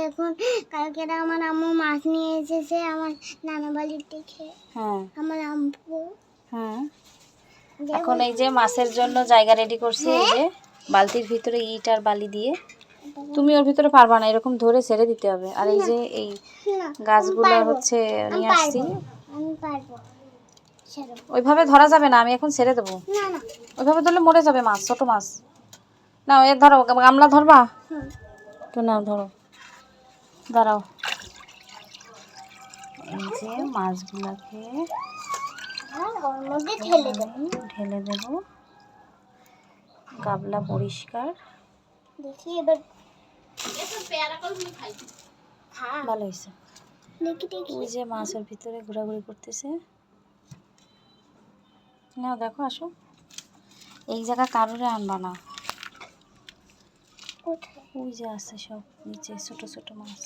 দেখুন। কালকে আমার আম্মু মাছ নিয়ে এসেছে আমার নানা বাড়ির থেকে হ্যাঁ। আমার আম্মু। হ্যাঁ। এখন এই যে মাছের জন্য জায়গা রেডি করছি এই যে বালতির ভিতরে ইট আর বালি দিয়ে। তুমি ওর ভিতরে পারবা না এরকম ধরে ছেড়ে দিতে হবে। আর এই যে এই গাছগুলো হচ্ছে নিয়ে আসছি। ওইভাবে ধরা যাবে না আমি এখন ছেড়ে দেবো। ওইভাবে ধরলে মরে যাবে মাছ ছোট মাছ। না এ ধরো গামলা ধরবা। তো না ধরো। দাঁড়াও। এই যে মাছগুলোকে মধ্যে ঢেলে দেবো। ঢেলে দেব। গাবলা পরিষ্কার। দেখি এবার। হ্যাঁ। ভালো হয়েছে। ওই যে মাছের ভিতরে ঘোরাঘুরি করতেছে। না দেখো আসো। এই জায়গা কারোরে আনবা না। ওই যে আছে সব নিচে ছোট ছোট মাছ।